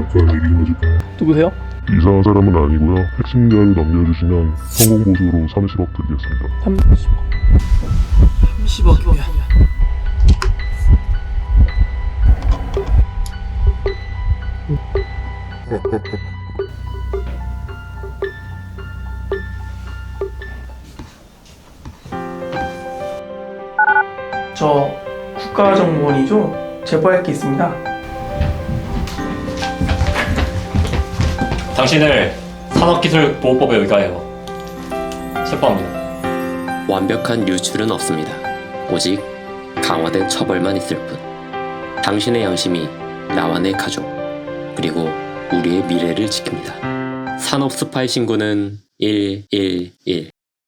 얘기인 거지. 누구세요? 이상한 사람은 아니고요. 핵심 자료 남겨주시면 성공 보수로 30억 드리겠습니다. 30억 30억이면 저 국가정보원이죠? 제보할 게 있습니다 당신을 산업기술보호법에 의거하여 체포합니다. 완벽한 유출은 없습니다. 오직 강화된 처벌만 있을 뿐. 당신의 양심이 나와 내 가족, 그리고 우리의 미래를 지킵니다. 산업 스파이 신고는 111.